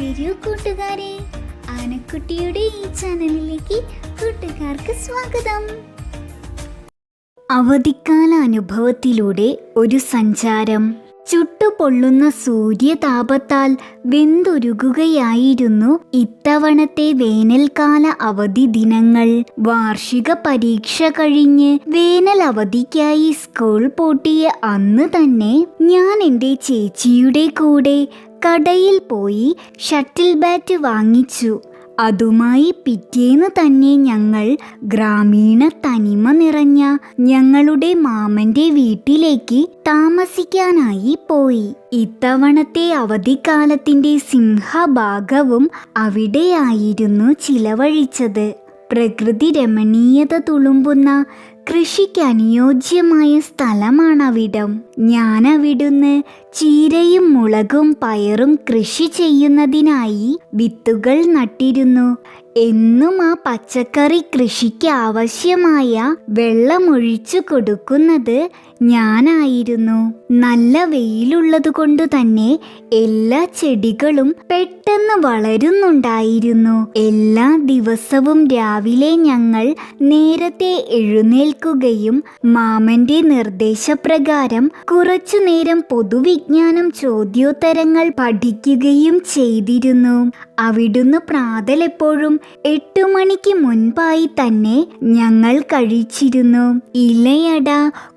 വരൂ കൂട്ടുകാരെ. ആനക്കുട്ടിയുടെ ഈ ചാനലിലേക്ക് കൂട്ടുകാർക്ക് സ്വാഗതം. അവധിക്കാല അനുഭവത്തിലൂടെ ഒരു സഞ്ചാരം. ചുട്ടുപൊള്ളുന്ന സൂര്യതാപത്താൽ വെന്തൊരുകുകയായിരുന്നു ഇത്തവണത്തെ വേനൽക്കാല അവധി ദിനങ്ങൾ. വാർഷിക പരീക്ഷ കഴിഞ്ഞ് വേനൽ അവധിക്കായി സ്കൂൾ പൂട്ടിയ അന്ന് തന്നെ ഞാൻ എന്റെ ചേച്ചിയുടെ കൂടെ കടയിൽ പോയി ഷട്ടിൽ ബാറ്റ് വാങ്ങിച്ചു. അതുമായി പിറ്റേന്ന് തന്നെ ഞങ്ങൾ ഗ്രാമീണ തനിമ നിറഞ്ഞ ഞങ്ങളുടെ മാമന്റെ വീട്ടിലേക്ക് താമസിക്കാനായി പോയി. ഇത്തവണത്തെ അവധിക്കാലത്തിന്റെ സിംഹഭാഗവും അവിടെയായിരുന്നു ചിലവഴിച്ചത്. പ്രകൃതി രമണീയത തുളുമ്പുന്ന കൃഷിക്ക് അനുയോജ്യമായ സ്ഥലമാണവിടം. ഞാൻ അവിടുന്ന് ചീരയും മുളകും പയറും കൃഷി ചെയ്യുന്നതിനായി വിത്തുകൾ നട്ടിരുന്നു. എന്നും ആ പച്ചക്കറി കൃഷിക്ക് ആവശ്യമായ വെള്ളമൊഴിച്ചു കൊടുക്കുന്നത് ഞാനായിരുന്നു. നല്ല വെയിലുള്ളത് കൊണ്ട് തന്നെ എല്ലാ ചെടികളും പെട്ടെന്ന് വളരുന്നുണ്ടായിരുന്നു. എല്ലാ ദിവസവും രാവിലെ ഞങ്ങൾ നേരത്തെ എഴുന്നേൽക്കുകയും മാമന്റെ നിർദ്ദേശപ്രകാരം കുറച്ചു നേരം പൊതുവിജ്ഞാനം ചോദ്യോത്തരങ്ങൾ പഠിക്കുകയും ചെയ്തിരുന്നു. അവിടുന്ന് പ്രാതലെപ്പോഴും എട്ടു മണിക്ക് മുൻപായി തന്നെ ഞങ്ങൾ കഴിച്ചിരുന്നു. ഇലയട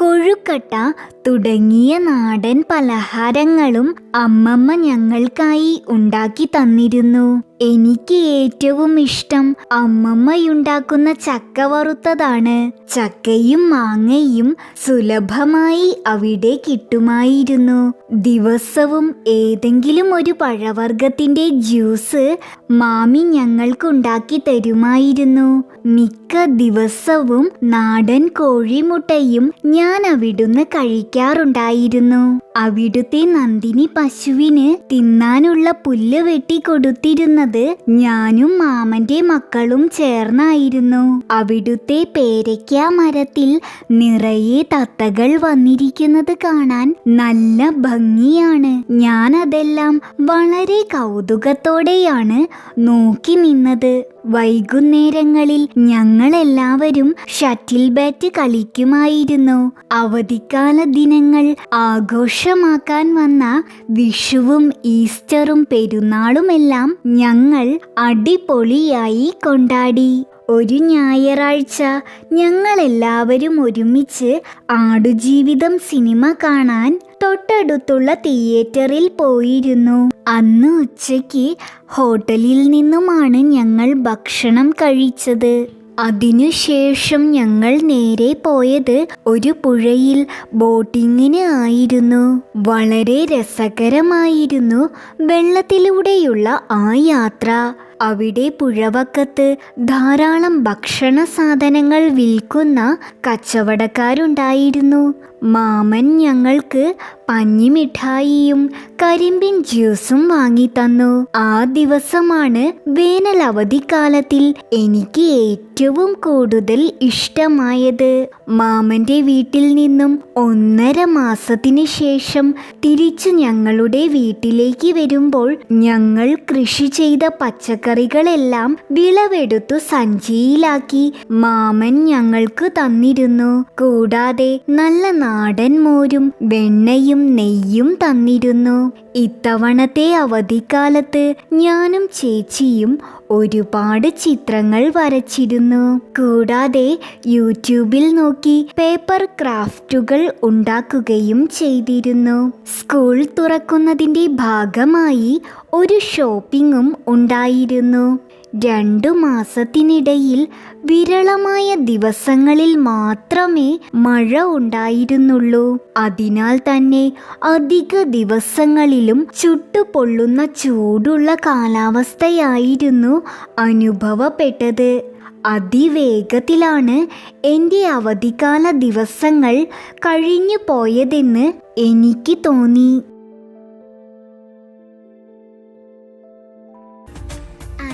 കൊഴുക്കട്ട തുടങ്ങിയ നാടൻ പലഹാരങ്ങളും അമ്മമ്മ ഞങ്ങൾക്കായി ഉണ്ടാക്കി തന്നിരുന്നു. എനിക്ക് ഏറ്റവും ഇഷ്ടം അമ്മമ്മയുണ്ടാക്കുന്ന ചക്ക വറുത്തതാണ്. ചക്കയും മാങ്ങയും സുലഭമായി അവിടെ കിട്ടുമായിരുന്നു. ദിവസവും ഏതെങ്കിലും ഒരു പഴവർഗത്തിന്റെ ജ്യൂസ് മാമി ഞങ്ങൾക്കുണ്ടാക്കി തരുമായിരുന്നു. മിക്ക ദിവസവും നാടൻ കോഴിമുട്ടയും ഞാൻ അവിടുന്ന് കഴിക്കാറുണ്ടായിരുന്നു. അവിടുത്തെ നന്ദിനി പശുവിന് തിന്നാനുള്ള പുല്ല് വെട്ടി കൊടുത്തിരുന്നത് ഞാനും മാമന്റെ മക്കളും ചേർന്നായിരുന്നു. അവിടുത്തെ പേരയ്ക്ക മരത്തിൽ നിറയെ തത്തകൾ വന്നിരിക്കുന്നത് കാണാൻ നല്ല ഭംഗിയാണ്. ഞാൻ അതെല്ലാം വളരെ കൗതുകത്തോടെയാണ് നോക്കി നിന്നത്. വൈകുന്നേരങ്ങളിൽ ഞങ്ങളെല്ലാവരും ഷട്ടിൽ ബാറ്റ് കളിക്കുമായിരുന്നു. അവധിക്കാല ദിനങ്ങൾ ആഘോഷമാക്കാൻ വന്ന വിഷുവും ഈസ്റ്ററും പെരുന്നാളുമെല്ലാം ഞങ്ങൾ അടിപൊളിയായി കൊണ്ടാടി. ഒരു ഞായറാഴ്ച ഞങ്ങളെല്ലാവരും ഒരുമിച്ച് ആടുജീവിതം സിനിമ കാണാൻ തൊട്ടടുത്തുള്ള തിയേറ്ററിൽ പോയിരുന്നു. അന്ന് ഉച്ചയ്ക്ക് ഹോട്ടലിൽ നിന്നുമാണ് ഞങ്ങൾ ഭക്ഷണം കഴിച്ചത്. അതിനുശേഷം ഞങ്ങൾ നേരെ പോയത് ഒരു പുഴയിൽ ബോട്ടിങ്ങിന് ആയിരുന്നു. വളരെ രസകരമായിരുന്നു വെള്ളത്തിലൂടെയുള്ള ആ യാത്ര. അവിടെ പുഴവക്കത്ത് ധാരാളം ഭക്ഷണ സാധനങ്ങൾ വിൽക്കുന്ന കച്ചവടക്കാരുണ്ടായിരുന്നു. മാമൻ ഞങ്ങൾക്ക് പഞ്ഞിമിഠായിയും കരിമ്പിൻ ജ്യൂസും വാങ്ങി തന്നു ആ ദിവസമാണ് വേനൽ അവധിക്കാലത്തിൽ എനിക്ക് ഏറ്റവും കൂടുതൽ ഇഷ്ടമായത്. മാമന്റെ വീട്ടിൽ നിന്നും ഒന്നര മാസത്തിന് ശേഷം തിരിച്ചു ഞങ്ങളുടെ വീട്ടിലേക്ക് വരുമ്പോൾ ഞങ്ങൾ കൃഷി ചെയ്ത പച്ചക്കറികളെല്ലാം വിളവെടുത്തു സഞ്ചിയിലാക്കി മാമൻ ഞങ്ങൾക്ക് തന്നിരുന്നു. കൂടാതെ നല്ല നാടൻ മോരും വെണ്ണയും നെയ്യും തന്നിരുന്നു. ഇത്തവണത്തെ അവധിക്കാലത്ത് ഞാനും ചേച്ചിയും ഒരുപാട് ചിത്രങ്ങൾ വരച്ചിരുന്നു. കൂടാതെ യൂട്യൂബിൽ നോക്കി പേപ്പർ ക്രാഫ്റ്റുകൾ ഉണ്ടാക്കുകയും ചെയ്തിരുന്നു. സ്കൂൾ തുറക്കുന്നതിന്റെ ഭാഗമായി ഒരു ഷോപ്പിങ്ങും ഉണ്ടായിരുന്നു. രണ്ടു മാസത്തിനിടയിൽ വിരളമായ ദിവസങ്ങളിൽ മാത്രമേ മഴ ഉണ്ടായിരുന്നുള്ളൂ. അതിനാൽ തന്നെ അധിക ദിവസങ്ങളിലും ചുട്ടുപൊള്ളുന്ന ചൂടുള്ള കാലാവസ്ഥയായിരുന്നു അനുഭവപ്പെട്ടത്. അതിവേഗത്തിലാണ് എന്റെ അവധിക്കാല ദിവസങ്ങൾ കഴിഞ്ഞു പോയതെന്ന് എനിക്ക് തോന്നി.